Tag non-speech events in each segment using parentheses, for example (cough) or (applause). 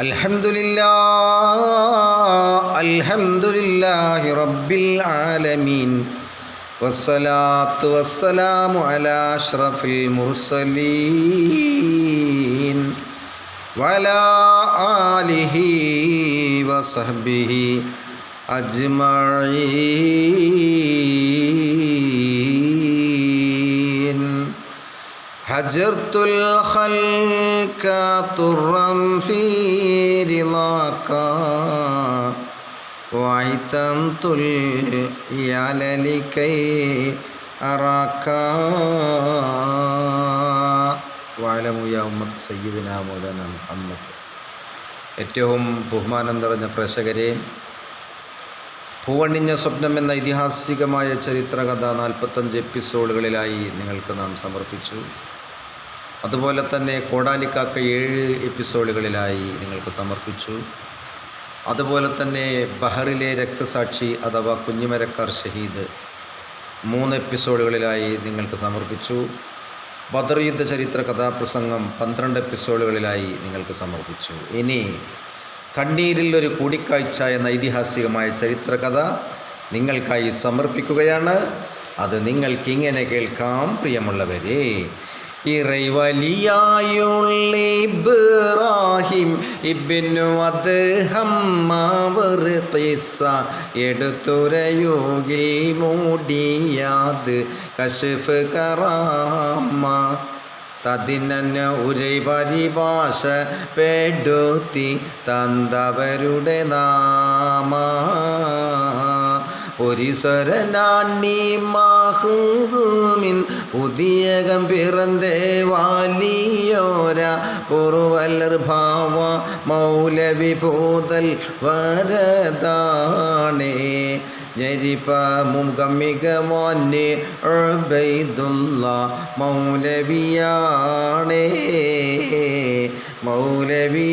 الحمد لله الحمد لله رب العالمين والصلاة والسلام على أشرف المرسلين وعلى آله وصحبه أجمعين هجرت الخلق طرا في رضاك وعتمت اليال لكي أراك واعلموا يا أمة سيدنا مولانا മുഹമ്മദ് ഏറ്റവും ബഹുമാനം നിറഞ്ഞ പ്രേക്ഷകരെ പൂവണിഞ്ഞ സ്വപ്നം എന്ന ഐതിഹാസികമായ ചരിത്രകഥ നാൽപ്പത്തഞ്ച് എപ്പിസോഡുകളിലായി നിങ്ങൾക്ക് നാം സമർപ്പിച്ചു അതുപോലെ തന്നെ കോടാലിക്കാക്ക ഏഴ് എപ്പിസോഡുകളിലായി നിങ്ങൾക്ക് സമർപ്പിച്ചു. അതുപോലെ തന്നെ ബഹറിലെ രക്തസാക്ഷി അഥവാ കുഞ്ഞിമരക്കാർ ഷഹീദ് മൂന്ന് എപ്പിസോഡുകളിലായി നിങ്ങൾക്ക് സമർപ്പിച്ചു. ബദർ യുദ്ധ ചരിത്ര കഥാപ്രസംഗം പന്ത്രണ്ട് എപ്പിസോഡുകളിലായി നിങ്ങൾക്ക് സമർപ്പിച്ചു. ഇനി കണ്ണീരിൽ ഒരു കൂടിക്കാഴ്ച എന്ന ഐതിഹാസികമായ ചരിത്രകഥ നിങ്ങൾക്കായി സമർപ്പിക്കുകയാണ്. അത് നിങ്ങൾക്ക് ഇങ്ങനെ കേൾക്കാം പ്രിയമുള്ളവരെ. ഇറൈവലിയായുള്ള ഇബ്രാഹിം ഇബ്നു അദ്ഹമ്മവർ ഖിസ്സ എടുത്തുരയുകിൽ മൂടിയാത് കശിഫ് കറാമ. തതിനന് ഉരൈ പരിഭാഷ പെടുത്തി തന്തവരുടെ നാമ. ഒരിസരനാണ്ണി മാഹൂമിൻ പുതിയകം പിറന്തേ വാലിയോര. പുറവല്ലർ ഭാവ മൗലവി പൂതൽ വരതാണേ ജരിപ്പ മുഖമിക മോന്നെ മൗലവിയാണേ. മൗലവിയാണേ.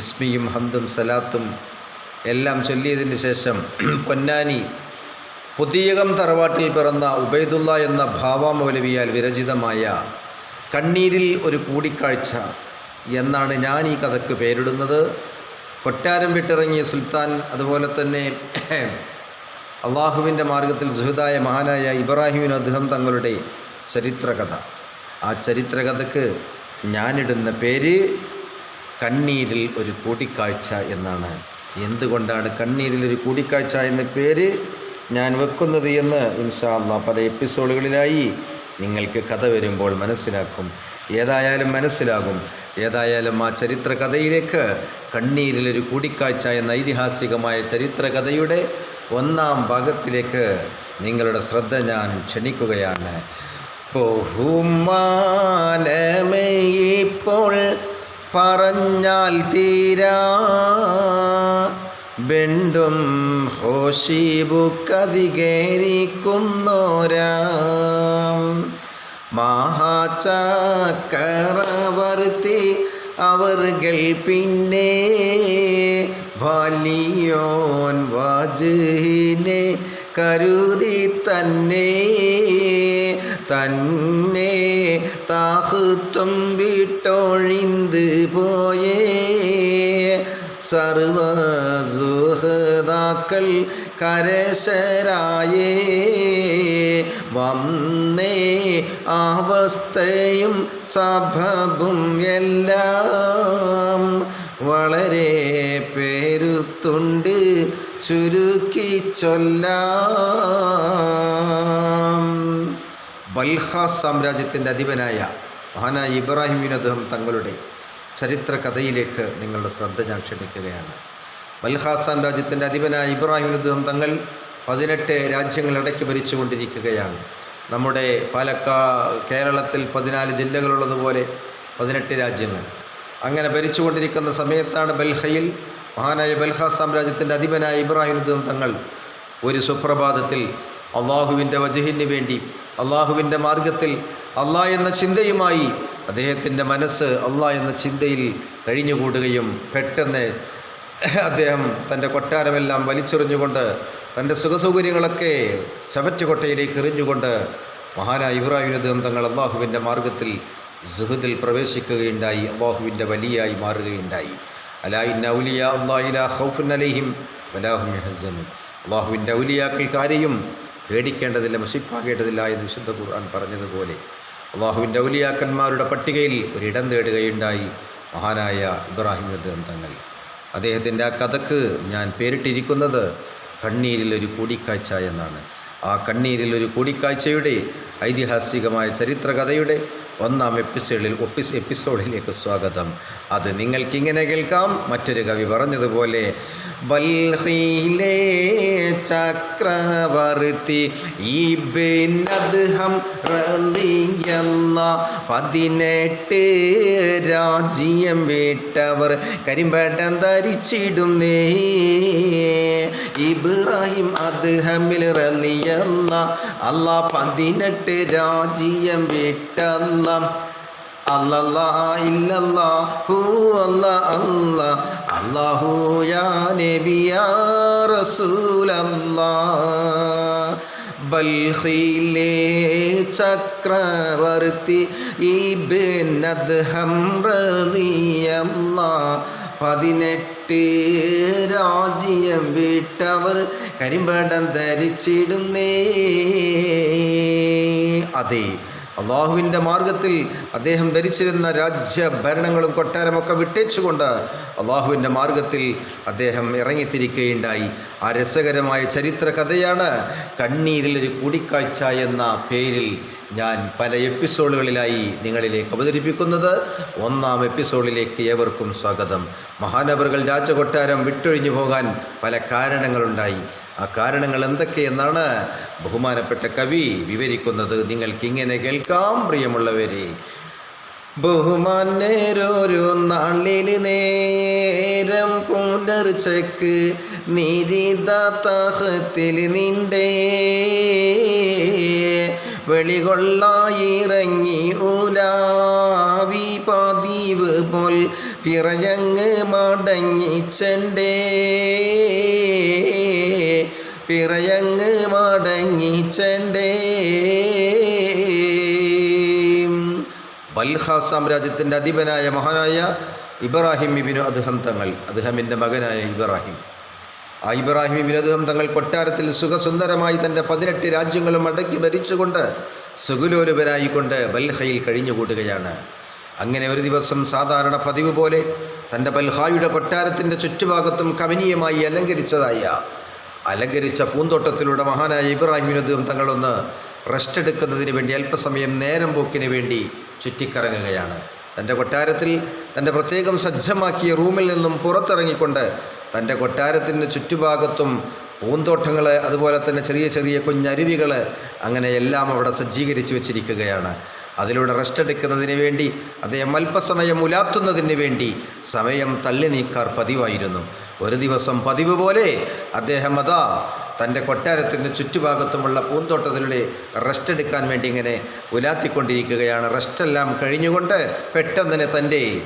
ബിസ്മിയും ഹന്തും സലാത്തും എല്ലാം ചൊല്ലിയതിന് ശേഷം (clears throat) പൊന്നാനി പുതിയകം തറവാട്ടിൽ പിറന്ന ഉബൈദുള്ള എന്ന ഭാവാമൗലവിയാൽ വിരചിതമായ കണ്ണീരിൽ ഒരു കൂടിക്കാഴ്ച എന്നാണ് ഞാൻ ഈ കഥയ്ക്ക് പേരിടുന്നത്. കൊട്ടാരം വിട്ടിറങ്ങിയ സുൽത്താൻ അതുപോലെ തന്നെ (clears throat) അള്ളാഹുവിന്റെ മാർഗത്തിൽ സുഹൃതായ മഹാനായ ഇബ്രാഹിമിൻ അദ്ദേഹം തങ്ങളുടെ ചരിത്രകഥ. ആ ചരിത്രകഥയ്ക്ക് ഞാനിടുന്ന പേര് കണ്ണീരിൽ ഒരു കൂടിക്കാഴ്ച എന്നാണ്. എന്തുകൊണ്ടാണ് കണ്ണീരിൽ ഒരു കൂടിക്കാഴ്ച എന്ന പേര് ഞാൻ വെക്കുന്നത് എന്ന് ഇൻഷാ അള്ളാ പല എപ്പിസോഡുകളിലായി നിങ്ങൾക്ക് കഥ വരുമ്പോൾ മനസ്സിലാക്കും. ഏതായാലും മനസ്സിലാകും. ഏതായാലും ആ ചരിത്ര കഥയിലേക്ക് കണ്ണീരിലൊരു കൂടിക്കാഴ്ച എന്ന ഐതിഹാസികമായ ചരിത്ര കഥയുടെ ഒന്നാം ഭാഗത്തിലേക്ക് നിങ്ങളുടെ ശ്രദ്ധ ഞാൻ ക്ഷണിക്കുകയാണ്. ഇപ്പോൾ പറഞ്ഞാൽ തീരാ. ബെണ്ടും ഹോഷീബുക്കതികേരിക്കുന്നോരാ മഹാചക്രവർത്തി അവർകൾ പിന്നെ വലിയോൻ വാജിനെ കരുതി തന്നെ തന്നെ താഹുത്വം വിട്ടൊഴിന്ത് പോയേ. സർവസുഹൃതാക്കൾ കരശരായേ. വന്നേ അവസ്ഥയും സഭവും എല്ലാം വളരെ പേരുത്തുണ്ട് ചുരുക്കി ചൊല്ലാം. ബൽഹ സാമ്രാജ്യത്തിന്റെ അധിപനായ മഹാനായ ഇബ്രാഹിമിൻ അദ്ദേഹം തങ്ങളുടെ ചരിത്ര കഥയിലേക്ക് നിങ്ങളുടെ ശ്രദ്ധ ഞാൻ ക്ഷണിക്കുകയാണ്. മൽഹാസാൻ രാജ്യത്തിന്റെ അധിപനായ ഇബ്രാഹിം അദ്ദേഹം തങ്ങൾ പതിനെട്ട് രാജ്യങ്ങളിടയ്ക്ക് ഭരിച്ചുകൊണ്ടിരിക്കുകയാണ്. നമ്മുടെ പാലക്കാ കേരളത്തിൽ പതിനാല് ജില്ലകളുള്ളതുപോലെ പതിനെട്ട് രാജ്യങ്ങൾ. അങ്ങനെ ഭരിച്ചുകൊണ്ടിരിക്കുന്ന സമയത്താണ് ബൽഹയിൽ മഹാനായ ബൽഹ സാമ്രാജ്യത്തിന്റെ അധിപനായ ഇബ്രാഹിം അദ്ദേഹം തങ്ങൾ ഒരു സുപ്രഭാതത്തിൽ അള്ളാഹുവിന്റെ വജഹിന് വേണ്ടി അള്ളാഹുവിന്റെ മാർഗത്തിൽ അള്ളാഹ് എന്ന ചിന്തയുമായി അദ്ദേഹത്തിന്റെ മനസ്സ് അള്ളാ എന്ന ചിന്തയിൽ കഴിഞ്ഞുകൂടുകയും പെട്ടെന്ന് അദ്ദേഹം തന്റെ കൊട്ടാരമെല്ലാം വലിച്ചെറിഞ്ഞുകൊണ്ട് തന്റെ സുഖസൗകര്യങ്ങളൊക്കെ ചവറ്റുകൊട്ടയിലേക്ക് എറിഞ്ഞുകൊണ്ട് മഹാനായ ഇബ്രാഹിം അദ്ദേഹം തങ്ങൾ അള്ളാഹുവിന്റെ മാർഗത്തിൽ സുഹൃദിൽ പ്രവേശിക്കുകയുണ്ടായി. അള്ളാഹുവിന്റെ വലിയായി മാറുകയുണ്ടായി. അലായി നൗലിയ അള്ളാഹില ഹൗഫുൻ അലൈഹിം വലാഹും യഹസനും അള്ളാഹുവിന്റെ ഔലിയാക്കൾക്ക് ആരെയും പേടിക്കേണ്ടതില്ല മുഷിപ്പാകേണ്ടതില്ല എന്ന് വിശുദ്ധ ഖുർആൻ പറഞ്ഞതുപോലെ അള്ളാഹുവിന്റെ ഔലിയാക്കന്മാരുടെ പട്ടികയിൽ ഒരിടം തേടുകയുണ്ടായി മഹാനായ ഇബ്രാഹിം അദ്ദേഹം തങ്ങൾ. അദ്ദേഹത്തിന്റെ ആ കഥക്ക് ഞാൻ പേരിട്ടിരിക്കുന്നത് കണ്ണീരിലൊരു കൂടിക്കാഴ്ച എന്നാണ്. ആ കണ്ണീരിലൊരു കൂടിക്കാഴ്ചയുടെ ഐതിഹാസികമായ ചരിത്രകഥയുടെ ഒന്നാം എപ്പിസോഡിൽ ഒപ്പിസ് എപ്പിസോഡിലേക്ക് സ്വാഗതം. അത് നിങ്ങൾക്കിങ്ങനെ കേൾക്കാം. മറ്റൊരു കവി പറഞ്ഞതുപോലെ ബൽഹിയിലെ ചക്രവർത്തി ഇബിനദ്ഹം റളിയെന്ന പതിനെട്ട് രാജ്യം വിട്ടവർ കരിമ്പേട്ടം ധരിച്ചിടുന്നേ. ഇബ്രാഹിം അദ്ഹമിൽ റന്നിയെന്ന അല്ല പതിനെട്ട് രാജ്യം വിട്ടെന്ന യാ യാ ബൽഖിലെ ചക്രവർത്തി ഇബ്നദ്ഹം റളിയല്ലാ പതിനെട്ട് രാജ്യം വിട്ടവർ കരിമ്പടം ധരിച്ചിടുന്നേ. അതെ. അള്ളാഹുവിന്റെ മാർഗത്തിൽ അദ്ദേഹം ധരിച്ചിരുന്ന രാജ്യഭരണങ്ങളും കൊട്ടാരമൊക്കെ വിട്ടേച്ചുകൊണ്ട് അള്ളാഹുവിന്റെ മാർഗത്തിൽ അദ്ദേഹം ഇറങ്ങിത്തിരിക്കുകയുണ്ടായി. ആ രസകരമായ ചരിത്ര കഥയാണ് കണ്ണീരിൽ ഒരു കൂടിക്കാഴ്ച എന്ന പേരിൽ ഞാൻ പല എപ്പിസോഡുകളിലായി നിങ്ങളിലേക്ക് അവതരിപ്പിക്കുന്നത്. ഒന്നാം എപ്പിസോഡിലേക്ക് ഏവർക്കും സ്വാഗതം. മഹാനവറുകൾ രാജകൊട്ടാരം വിട്ടൊഴിഞ്ഞു പോകാൻ പല കാരണങ്ങളുണ്ടായി. ആ കാരണങ്ങൾ എന്തൊക്കെയെന്നാണ് ബഹുമാനപ്പെട്ട കവി വിവരിക്കുന്നത്. നിങ്ങൾക്കിങ്ങനെ കേൾക്കാം പ്രിയമുള്ളവരെ. ബഹുമാനേരൊരു നാളിൽ നേരം പുലർച്ചക്ക് നിരിതാഹത്തിൽ നിന്റെ വെളികൊള്ളായിറങ്ങി ഉലാവി പതിവ് പോൽ പിറയങ്ങ് മടങ്ങിച്ചണ്ടേ പിറയങ്ങ് മടങ്ങിച്ചണ്ടേ ബൽഹ സാമ്രാജ്യത്തിന്റെ അധിപനായ മഹാനായ ഇബ്രാഹിം ഇബിനു അദ്ദേഹം തങ്ങൾ അദ്ദേഹമിന്റെ മകനായ ഇബ്രാഹിം. ആ ഇബ്രാഹിം ഇബിൻ അദ്ദേഹം തങ്ങൾ കൊട്ടാരത്തിൽ സുഖസുന്ദരമായി തന്റെ പതിനെട്ട് രാജ്യങ്ങളും അടക്കി ഭരിച്ചുകൊണ്ട് സുഗുലോലുപനായിക്കൊണ്ട് ബൽഹയിൽ കഴിഞ്ഞുകൂട്ടുകയാണ് അങ്ങനെ ഒരു ദിവസം സാധാരണ പതിവ് പോലെ തന്റെ ബൽഹായുടെ കൊട്ടാരത്തിന്റെ ചുറ്റുഭാഗത്തും കമനീയമായി അലങ്കരിച്ചതായ അലങ്കരിച്ച പൂന്തോട്ടത്തിലൂടെ മഹാനായ ഇബ്രാഹിം അദ്ദേഹം തങ്ങളൊന്ന് റെസ്റ്റ് എടുക്കുന്നതിന് വേണ്ടി അല്പസമയം നേരം പോക്കിന് വേണ്ടി ചുറ്റിക്കറങ്ങുകയാണ്. തന്റെ കൊട്ടാരത്തിൽ തന്റെ പ്രത്യേകം സജ്ജമാക്കിയ റൂമിൽ നിന്നും പുറത്തിറങ്ങിക്കൊണ്ട് തന്റെ കൊട്ടാരത്തിന്റെ ചുറ്റുഭാഗത്തും പൂന്തോട്ടങ്ങൾ അതുപോലെ തന്നെ ചെറിയ ചെറിയ കുഞ്ഞരുവികൾ അങ്ങനെ എല്ലാം അവിടെ സജ്ജീകരിച്ച് വെച്ചിരിക്കുകയാണ്. അതിലൂടെ റെസ്റ്റ് എടുക്കുന്നതിന് വേണ്ടി അദ്ദേഹം അല്പസമയം ഉലാത്തുന്നതിന് വേണ്ടി സമയം തള്ളി നീക്കാർ പതിവായിരുന്നു. ഒരു ദിവസം പതിവ് പോലെ അദ്ദേഹം അതാ തന്റെ കൊട്ടാരത്തിന്റെ ചുറ്റുഭാഗത്തുമുള്ള പൂന്തോട്ടത്തിലൂടെ റെസ്റ്റ് എടുക്കാൻ വേണ്ടി ഇങ്ങനെ ഉലാത്തിക്കൊണ്ടിരിക്കുകയാണ്. റെസ്റ്റെല്ലാം കഴിഞ്ഞുകൊണ്ട് പെട്ടെന്ന് തന്നെ തന്റെ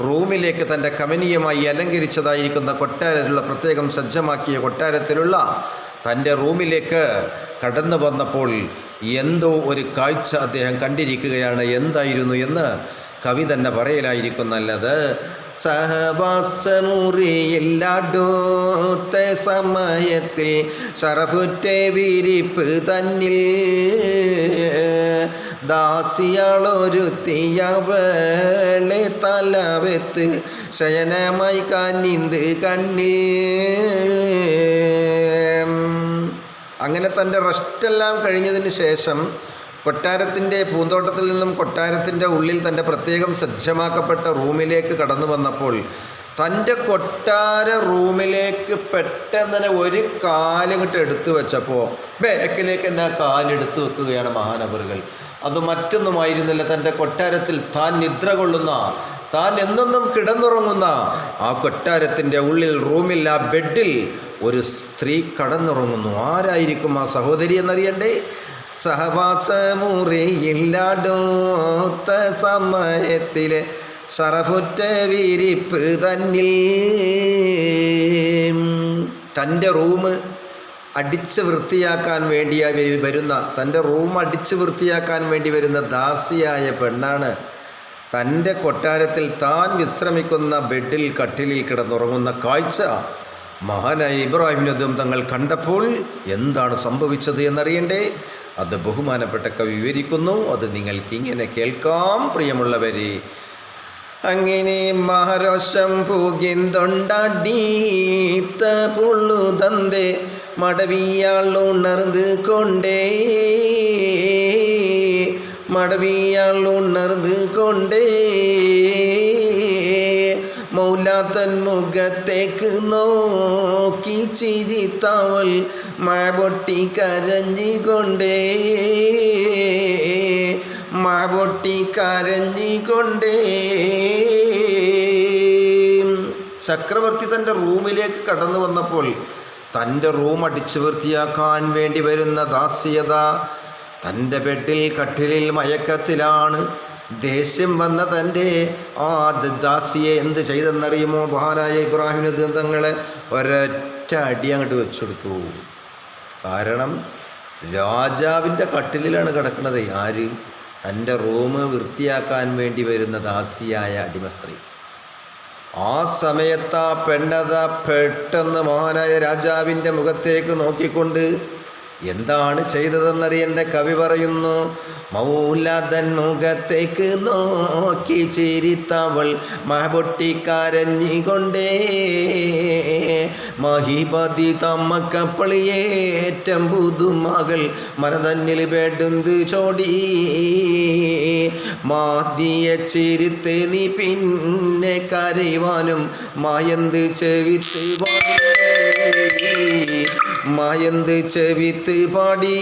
റൂമിലേക്ക് തന്റെ കമനീയമായി അലങ്കരിച്ചതായിരിക്കുന്ന കൊട്ടാരത്തിലുള്ള പ്രത്യേകം സജ്ജമാക്കിയ കൊട്ടാരത്തിലുള്ള തന്റെ റൂമിലേക്ക് കടന്നു വന്നപ്പോൾ എന്തോ ഒരു കാഴ്ച അദ്ദേഹം കണ്ടിരിക്കുകയാണ്. എന്തായിരുന്നു എന്ന് കവി തന്നെ പറയലായിരിക്കുന്നല്ലത് സഹവാസമുറിയില്ലാടോത്ത സമയത്തിൽ ഷറഫുറ്റ വിരിപ്പ് തന്നിൽ. ദാസിയാളൊരുത്തിയവളെ തലവെത്ത് ശയനമായി കന്നിന്ത് കണ്ണി അങ്ങനെ തന്റെ റെസ്റ്റെല്ലാം കഴിഞ്ഞതിന് ശേഷം കൊട്ടാരത്തിന്റെ പൂന്തോട്ടത്തിൽ നിന്നും കൊട്ടാരത്തിന്റെ ഉള്ളിൽ തന്റെ പ്രത്യേകം സജ്ജമാക്കപ്പെട്ട റൂമിലേക്ക് കടന്നു വന്നപ്പോൾ തന്റെ കൊട്ടാര റൂമിലേക്ക് പെട്ടെന്ന് തന്നെ ഒരു കാലിങ്ങോട്ട് എടുത്തു വെച്ചപ്പോൾ ബാക്കിലേക്ക് തന്നെ കാലെടുത്തു വെക്കുകയാണ് മഹാനവറുകൾ അത് മറ്റൊന്നുമായിരുന്നില്ല. തന്റെ കൊട്ടാരത്തിൽ താൻ നിദ്ര കൊള്ളുന്ന താൻ എന്നൊന്നും കിടന്നുറങ്ങുന്ന ആ കൊട്ടാരത്തിന്റെ ഉള്ളിൽ റൂമിൽ ആ ബെഡിൽ ഒരു സ്ത്രീ കടന്നുറങ്ങുന്നു. ആരായിരിക്കും ആ സഹോദരി എന്നറിയണ്ടേ? സഹവാസമുറിയില്ലാടോത്ത സമയത്തിലെ ഷറഫുറ്റ വിരിപ്പ് തന്നിൽ. തന്റെ റൂം അടിച്ച് വൃത്തിയാക്കാൻ വേണ്ടിയായി വരുന്ന തന്റെ റൂം അടിച്ച് വൃത്തിയാക്കാൻ വേണ്ടി വരുന്ന ദാസിയായ പെണ്ണാണ്. തന്റെ കൊട്ടാരത്തിൽ താൻ വിശ്രമിക്കുന്ന ബെഡിൽ കട്ടിലിൽ കിടന്നുറങ്ങുന്ന കാഴ്ച. മഹാനായ ഇബ്രാഹിം നദും തങ്ങൾ കണ്ടപ്പോൾ എന്താണ് സംഭവിച്ചത് എന്നറിയണ്ടേ? അത് ബഹുമാനപ്പെട്ട കവി വിവരിക്കുന്നു. അത് നിങ്ങൾക്ക് ഇങ്ങനെ കേൾക്കാം പ്രിയമുള്ളവരെ. അങ്ങനെ മഹാരോഷം പൂകിന്തൊണ്ടീത്ത പുള്ളുതന്തേ മടവിയാൾ ഉണർന്ന് കൊണ്ടേ. മടവിയാൾ ഉണർന്ന് കൊണ്ടേ. മൗലാത്തൻ മുഖത്തേക്ക് നോക്കി ചിരിത്തവൾ മഴ പൊട്ടി കരഞ്ഞിക്കൊണ്ടേ മഴപൊട്ടി കരഞ്ഞിക്കൊണ്ടേ ചക്രവർത്തി തന്റെ റൂമിലേക്ക് കടന്നു വന്നപ്പോൾ തന്റെ റൂം അടിച്ചു വൃത്തിയാക്കാൻ വേണ്ടി വരുന്ന ദാസ്യത തന്റെ ബെഡിൽ കട്ടിലിൽ മയക്കത്തിലാണ്. ദേഷ്യം വന്ന തന്റെ ആ ദാസിയെ എന്ത് ചെയ്തെന്നറിയുമോ? മഹാനായ ഇബ്രാഹിം ദുരന്തങ്ങളെ തങ്ങളെ ഒരൊറ്റ അടി അങ്ങോട്ട് വെച്ചെടുത്തു. കാരണം രാജാവിന്റെ കട്ടിലിലാണ് കിടക്കുന്നത്. ആര്? തന്റെ റൂം വൃത്തിയാക്കാൻ വേണ്ടി വരുന്ന ദാസിയായ അടിമസ്ത്രീ. ആ സമയത്ത് ആ പെണ്ണത പെട്ടെന്ന് മഹാനായ രാജാവിന്റെ മുഖത്തേക്ക് നോക്കിക്കൊണ്ട് എന്താണ് ചെയ്തതെന്നറിയണ്ട കവി പറയുന്നു. മൗലതൻ മുഖത്തേക്ക് നോക്കി ചിരിത്തവൾ മഹപൊട്ടിക്കരഞ്ഞിക്കൊണ്ടേ മഹിപതി തമ്മക്കപ്പളിയേറ്റം പുതുമകൾ മനതന്നിൽ ബെടുന്ത് ചോടി. മാതിയ ചിരിത്ത് നീ പിന്നെ കരയുവാനും മായന്ത് ചെവിത്ത് പാടി മായന്ത് ചെവിത്ത് പാടി.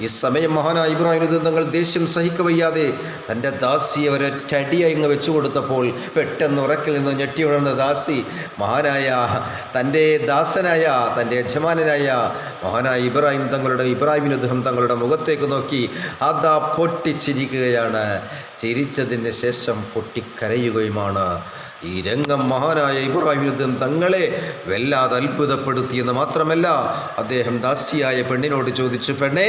ഈ സമയം മഹാനായ ഇബ്രാഹിം തങ്ങൾ ദേഷ്യം സഹിക്കവയ്യാതെ തന്റെ ദാസിയെ ഒരൊറ്റടിയായി ഇങ്ങ് വെച്ചു കൊടുത്തപ്പോൾ പെട്ടെന്ന് ഉറക്കിൽ നിന്ന് ഞെട്ടി ഉണർന്ന ദാസി മഹാനായ തന്റെ ദാസനായ തന്റെ യജമാനായ മഹാനായ ഇബ്രാഹിം തങ്ങളുടെ ഇബ്രാഹിം അദ്ദേഹം തങ്ങളുടെ മുഖത്തേക്ക് നോക്കി അതാ പൊട്ടിച്ചിരിക്കുകയാണ്. ചിരിച്ചതിന് ശേഷം പൊട്ടിക്കരയുകയുമാണ്. ഈ രംഗം മഹാനായ ഇബ്രാഹിം യുദ്ധം തങ്ങളെ വല്ലാതെ അത്ഭുതപ്പെടുത്തിയെന്ന് മാത്രമല്ല അദ്ദേഹം ദാസിയായ പെണ്ണിനോട് ചോദിച്ചു പെണ്ണേ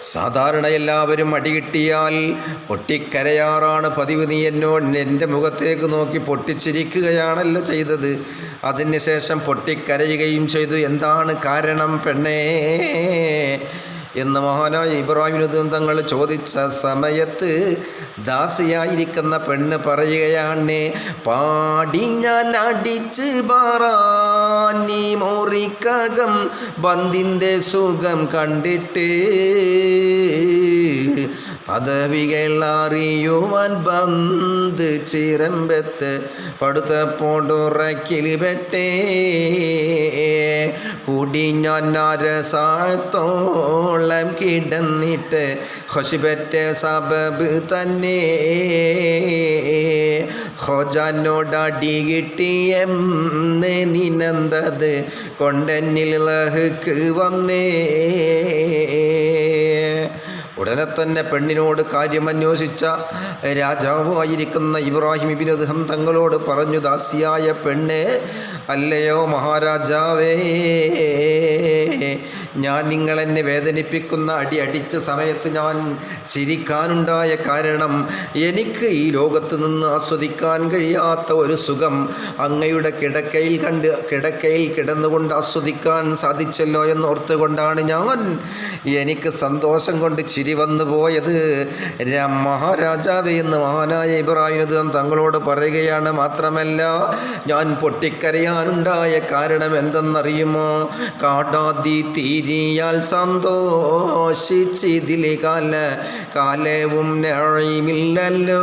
സാധാരണ എല്ലാവരും അടികിട്ടിയാൽ പൊട്ടിക്കരയാറാണ് പതിവ്. നീ എന്നോട് എന്റെ മുഖത്തേക്ക് നോക്കി പൊട്ടിച്ചിരിക്കുകയാണല്ലോ ചെയ്തത്. അതിനുശേഷം പൊട്ടിക്കരയുകയും ചെയ്തു. എന്താണ് കാരണം പെണ്ണേ? എന്ന് മഹാനായ ഇബ്രാഹിം തങ്ങൾ ചോദിച്ച സമയത്ത് ദാസിയായിരിക്കുന്ന പെണ്ണ് പറയുകയാണ് പാടി ഞാൻ അടിച്ച് പാറാനി ബന്ദിന്റെ സുഖം കണ്ടിട്ട് പദവികൾ അറിയുവാൻ ബന്ത് ചിരമ്പത്ത് പടുത്തപ്പോടുറക്കിൽ പെട്ടേ കൂടി ഞാൻ അരസാഴത്തോളം കിടന്നിട്ട് ഹൊശിപറ്റ സബബ് തന്നെ ഹോജാനോടടി കിട്ടിയെന്ന് നിനന്തത് കൊണ്ടെന്നിൽ ലഹക്ക് വന്നേ. ഉടനെ തന്നെ പെണ്ണിനോട് കാര്യം അന്വേഷിച്ച രാജാവായിരിക്കുന്ന ഇബ്രാഹിം ഇബിൻ അദ്ദേഹം തങ്ങളോട് പറഞ്ഞു ദാസിയായ പെണ്ണ് അല്ലയോ മഹാരാജാവേ. ഞാൻ നിങ്ങളെന്നെ വേദനിപ്പിക്കുന്ന അടി അടിച്ച സമയത്ത് ഞാൻ ചിരിക്കാനുണ്ടായ കാരണം എനിക്ക് ഈ ലോകത്ത് നിന്ന് ആസ്വദിക്കാൻ കഴിയാത്ത ഒരു സുഖം അങ്ങയുടെ കിടക്കയിൽ കണ്ട് കിടക്കയിൽ കിടന്നുകൊണ്ട് ആസ്വദിക്കാൻ സാധിച്ചല്ലോ എന്നോർത്തുകൊണ്ടാണ് ഞാൻ എനിക്ക് സന്തോഷം കൊണ്ട് ചിരി വന്നു പോയത്. മഹാരാജാവേ എന്ന് മഹാനായ ഇബ്രാഹിം തങ്ങളോട് പറയുകയാണ് മാത്രമല്ല ഞാൻ പൊട്ടിക്കരയാനുണ്ടായ കാരണം എന്തെന്നറിയുമോ? കാടാതി തീരിയാൽ സന്തോഷിച്ചിതിലെ കാല കാലവും നഴിമില്ലല്ലോ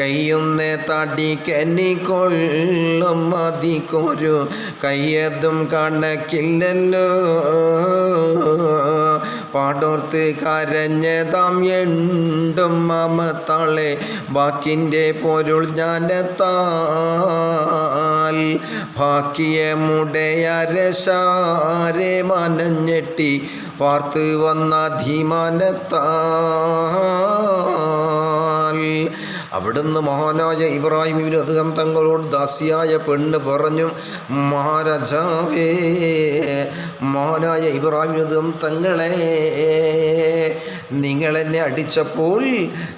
കയ്യുന്ന തടിക്കെന്നിക്കൊള്ളും മതിക്കൊരു കയ്യതും കണക്കില്ലല്ലോ. പാടോർത്ത് കരഞ്ഞതാം എണ്ടും മമത്താളെ ബാക്കിന്റെ പൊരുൾ ഞാനെത്താൽ ഭാക്കിയമുടയരശാരെ മനഞ്ഞെട്ടി പാർത്ത് വന്ന ധീമാനത്താൽ. അവിടുന്ന് മഹാനായ ഇബ്രാഹിമിന് അദ്ദേഹം തങ്ങളോട് ദാസിയായ പെണ്ണ് പറഞ്ഞു മഹാരാജാവേ മഹാനായ ഇബ്രാഹിം തങ്ങളെ നിങ്ങളെന്നെ അടിച്ചപ്പോൾ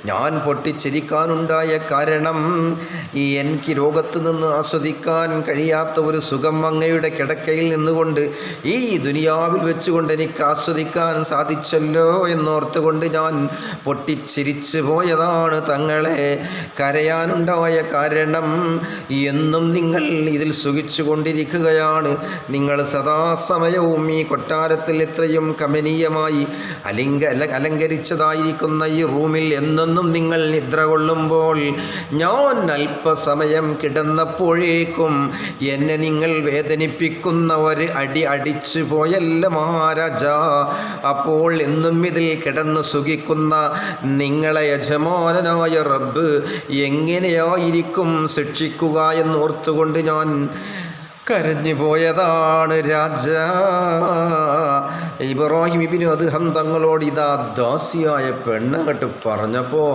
ഞാൻ പൊട്ടിച്ചിരിക്കാനുണ്ടായ കാരണം ഈ എനിക്ക് രോഗത്ത് നിന്ന് ആസ്വദിക്കാൻ കഴിയാത്ത ഒരു സുഖം അങ്ങയുടെ കിടക്കയിൽ നിന്നുകൊണ്ട് ഈ ദുനിയാവിൽ വെച്ചുകൊണ്ട് എനിക്ക് ആസ്വദിക്കാൻ സാധിച്ചല്ലോ എന്നോർത്തുകൊണ്ട് ഞാൻ പൊട്ടിച്ചിരിച്ചു പോയതാണ് തങ്ങളെ കരയാനുണ്ടായ കാരണം. എന്നും നിങ്ങൾ ഇതിൽ സുഖിച്ചു കൊണ്ടിരിക്കുകയാണ് നിങ്ങൾ സദാസമയവും ഈ കൊട്ടാരത്തിൽ ഇത്രയും കമനീയമായി അലിംഗ അല- അലങ്കരിച്ചതായിരിക്കുന്ന ഈ റൂമിൽ എന്നെന്നും നിങ്ങൾ നിദ്ര കൊള്ളുമ്പോൾ ഞാൻ അല്പസമയം കിടന്നപ്പോഴേക്കും എന്നെ നിങ്ങൾ വേദനിപ്പിക്കുന്ന ഒരു അടി അടിച്ചു പോയല്ല മഹാരാജ. അപ്പോൾ എന്നും ഇതിൽ കിടന്ന് സുഖിക്കുന്ന നിങ്ങളെ യജമാനനായ റബ്ബ് എങ്ങനെയായിരിക്കും ശിക്ഷിക്കുക എന്നോർത്തുകൊണ്ട് ഞാൻ കരഞ്ഞു പോയതാണ് രാജ. ഇബ്രാഹിം ഇബിനു അദ്ദേഹം തങ്ങളോട് ഇതാ ദാസിയായ പെണ്ണങ്ങട്ട് പറഞ്ഞപ്പോൾ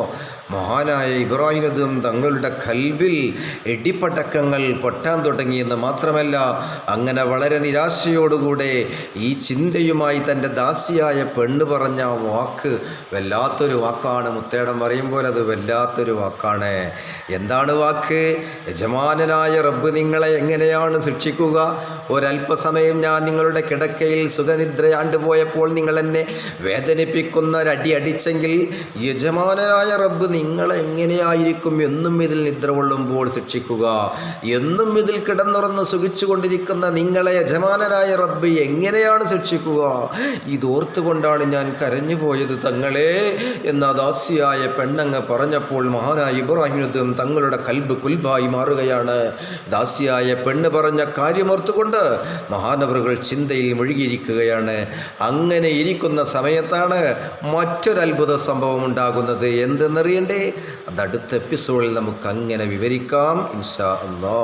മഹാനായ ഇബ്രാഹിം അദ്ദേഹം തങ്ങളുടെ കൽവിൽ എടിപ്പടക്കങ്ങൾ പൊട്ടാൻ തുടങ്ങിയെന്ന് മാത്രമല്ല അങ്ങനെ വളരെ നിരാശയോടുകൂടെ ഈ ചിന്തയുമായി തന്റെ ദാസിയായ പെണ്ണ് പറഞ്ഞ വാക്ക് വല്ലാത്തൊരു വാക്കാണ്. മുത്തേടം പറയുമ്പോൾ അത് വല്ലാത്തൊരു വാക്കാണ്. എന്താണ് വാക്ക്? യജമാനനായ റബ്ബ് നിങ്ങളെ എങ്ങനെയാണ് ശിക്ഷിക്കുക? ഒരല്പസമയം ഞാൻ നിങ്ങളുടെ കിടക്കയിൽ സുഖനിദ്രയാണ്ട് പോയപ്പോൾ നിങ്ങൾ എന്നെ വേദനിപ്പിക്കുന്ന ഒരടി അടിച്ചെങ്കിൽ യജമാനനായ റബ്ബ് നിങ്ങളെ എങ്ങനെയായിരിക്കും എന്നും ഇതിൽ നിദ്ര കൊള്ളുമ്പോൾ ശിക്ഷിക്കുക. എന്നും ഇതിൽ കിടന്നുറന്ന് സുഖിച്ചുകൊണ്ടിരിക്കുന്ന നിങ്ങളെ യജമാനനായ റബ്ബ് എങ്ങനെയാണ് ശിക്ഷിക്കുക? ഇതോർത്തുകൊണ്ടാണ് ഞാൻ കരഞ്ഞു പോയത് തങ്ങളെ എന്ന ദാസിയായ പെണ്ണങ്ങ് പറഞ്ഞപ്പോൾ മഹാനായ ഇബ്രാഹിമുദ്ദീൻ തങ്ങളുടെ കൽബ് കുൽബായി മാറുകയാണ്. ദാസിയായ പെണ്ണ് പറഞ്ഞ കാര്യം കാര്യമോർത്തുകൊണ്ട് മഹാനവറുകൾ ചിന്തയിൽ മുഴുകിയിരിക്കുകയാണ്. അങ്ങനെ ഇരിക്കുന്ന സമയത്താണ് മറ്റൊരത്ഭുത സംഭവം ഉണ്ടാകുന്നത് എന്തെന്നറിയണ്ടേ? അത് അടുത്ത എപ്പിസോഡിൽ നമുക്ക് അങ്ങനെ വിവരിക്കാം ഇൻഷാ അല്ലാ.